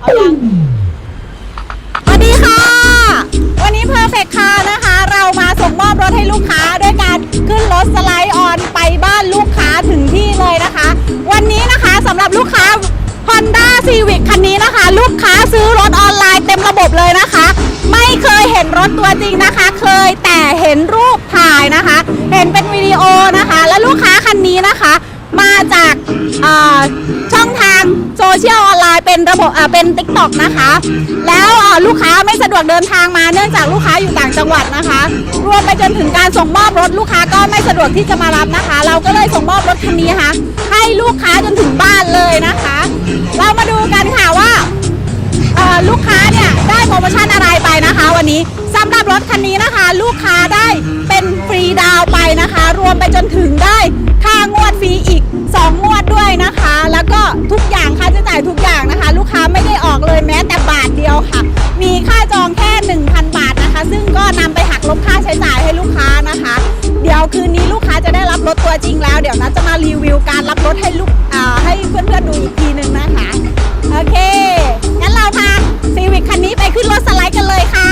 เอายังสวัสดีค่ะ วันนี้เพอร์เฟกค่ะนะคะ เรามาส่งมอบรถให้ลูกค้าด้วยการขึ้นรถสไลด์ออนไปบ้านลูกค้าถึงที่เลยนะคะ วันนี้นะคะสำหรับลูกค้า Honda Civic คันนี้นะคะ ลูกค้าซื้อรถออนไลน์เต็มระบบเลยนะคะ ไม่เคยเห็นรถตัวจริงนะคะ เคยแต่เห็นรูปถ่ายนะคะ เห็นเป็นวิดีโอนะคะ และลูกค้าคันนี้นะคะ มาจากเอ่อช่องทาง เชียลออนไลน์เป็นระบบเอ่อเป็น t ิ k t o k นะคะ แล้วลูกค้าไม่สะดวกเดินทางมาเนื่องจากลูกค้าอยู่ต่างจังหวัดนะคะ รวมไปจนถึงการส่งมอบรถลูกค้าก็ไม่สะดวกที่จะมารับนะคะ เราก็เลยส่งมอบรถคันนี้นะคะให้ลูกค้าจนถึงบ้านเลยนะคะ เรามาดูกันค่ะว่าเออลูกค้าเนี่ยได้โปรโมชั่นอะไรไปนะคะ วันนี้สำหรับรถคันนี้นะคะ ลูกค้าได้เป็นฟรีดาวไปนะคะ รวมไปจนถึงได้ค่างวดฟรีอีก ถตัวจริงแล้วเดี๋ยวนะจะมารีวิวการรับรถให้ลูกให้เพื่อนๆดูอีกทีหนึ่งนะคะโอเคงั้นเราพาซีวิคคันนี้ไปขึ้นรถสไลด์กันเลยค่ะ